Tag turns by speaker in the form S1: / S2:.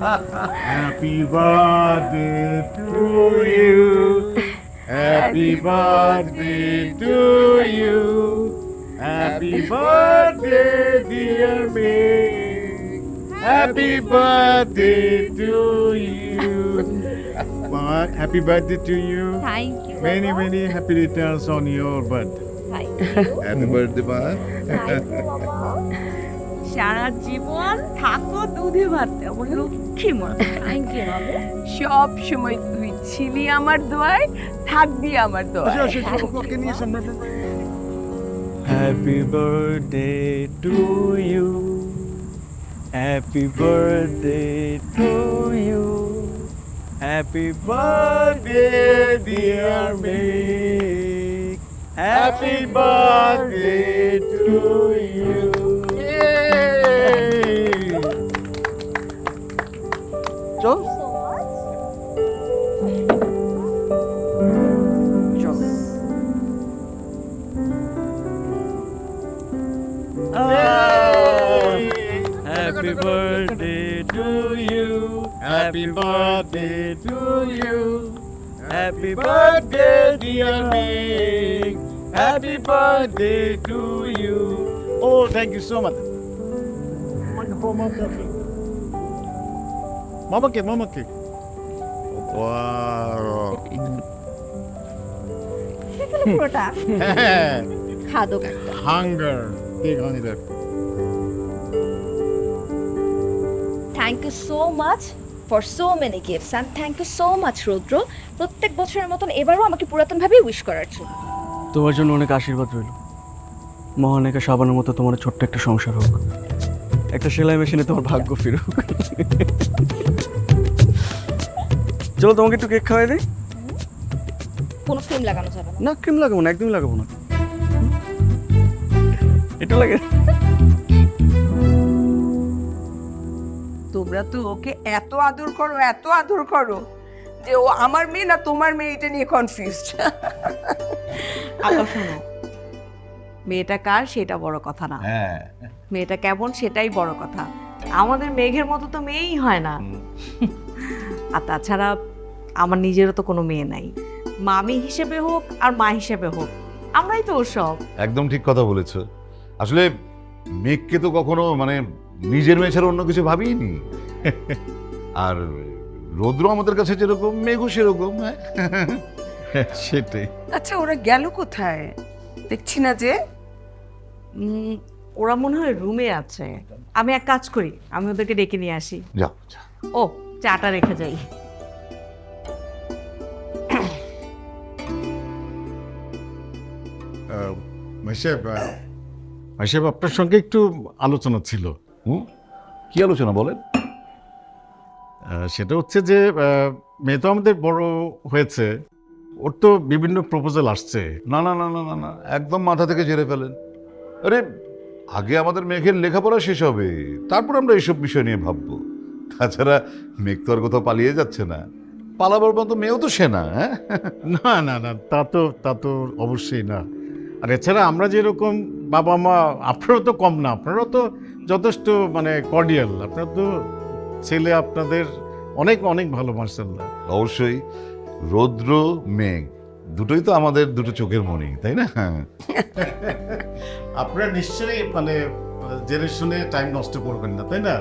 S1: Happy birthday to you. Happy birthday to you. Happy birthday, dear me. Happy birthday to you. But happy birthday to you.
S2: Thank you.
S1: Many, many happy returns on your birthday.
S3: Happy birthday, Baba.
S2: সারা জীবন থাকো দুধে ভাত আমার লক্ষ্মী মা thank you বাবু
S4: সব সময় তুই ছিলি আমার দোয়ায় থাকবি আমার দোয়ায়
S1: Happy birthday to you. Happy birthday to you. Happy birthday, dear me. Happy birthday to you. চল Happy birthday to you. Happy birthday to you. Happy birthday, dear me. Happy birthday to you. Oh, thank you so much. Mama cake, mama cake. Wow.
S2: পুরোটা খাদক একটা
S1: hunger. Big hunger.
S2: Thank you so much for so many gifts and thank you so much Roudra প্রত্যেক বছরের মতন এবারও আমাকে পুরাতনভাবে wish করার জন্য
S5: তোমার জন্য অনেক আশীর্বাদ রইল মহানেকা সাবানের মতো তোমার ছোট্ট একটা সংসার হোক একটা সেলাই মেশিনে তোমার ভাগ্য ফিরুক চলো তোমাকে একটু কেক খাওয়াই দিই।
S2: কোনো ক্রিম লাগানো যাবে না।
S5: না ক্রিম লাগাবো না একদমই লাগাবো না। একটু লাগে।
S4: তোমরা তো ওকে এত আদর করো এত আদর করো যে ও আমার মেয়ে না তোমার মেয়ে এটা নিয়ে কনফিউজড
S6: আপা শোনো মেয়েটা কার সেটা বড় কথা না।
S3: হ্যাঁ।
S6: মেয়েটা কেমন সেটাই বড় কথা। আমাদের মেঘের মতো তো মেয়েই হয় না। আর তাছাড়া আমার নিজেরও তো কোনো মেয়ে নাই। মামি হিসেবে হোক আর মা হিসেবে হোক আমরাই তো ওর সব
S3: একদম ঠিক কথা বলেছ। আসলে মেঘকে তো কখনো মানে নিজের মেয়ে ছাড়া অন্য কিছু ভাবিনি। আর রৌদ্র আমাদের কাছে যেরকম মেঘও সেরকম হ্যাঁ?
S1: সেটাই।
S4: আচ্ছা ওরা গেল কোথায়? দেখছি না যে
S6: ওরা মনে হয় রুমে আছে। আমি এক কাজ করি আমি ওদেরকে ডেকে নিয়ে আসি।
S3: যাও।
S6: ও চাটা রেখে যাই।
S1: আপনার সঙ্গে একটু আলোচনা ছিল।
S3: হুম? কি আলোচনা বলেন?
S1: সেটা হচ্ছে যে মেয়ে তো আমাদের বড় হয়েছে। ওর তো বিভিন্ন প্রপোজাল আসছে।
S3: না না না না না না একদম মাথা থেকে ঝেড়ে ফেলেন। আরে আগে আমাদের মেঘের লেখাপড়া শেষ হবে। তারপর আমরা এইসব বিষয় নিয়ে ভাববো। তাছাড়া মেঘ তো আর কোথাও পালিয়ে যাচ্ছে না। পালাবার মতো মেয়েও তো সে না হ্যাঁ?
S1: না না না তা তো তা তো অবশ্যই না। আর এছাড়া আমরা যেরকম বাবা মা আপনারও তো কম না আপনারাও তো যথেষ্ট মানে কর্ডিয়াল আপনার তো ছেলে আপনাদের অনেক অনেক ভালো মার্শাল্লাহ
S3: অবশ্যই রৌদ্র মেঘ দুটোই তো আমাদের দুটো চোখের মনি তাই না?
S1: আপনারা নিশ্চয়ই মানে জেনে শুনে টাইম নষ্ট করবেন না তাই না?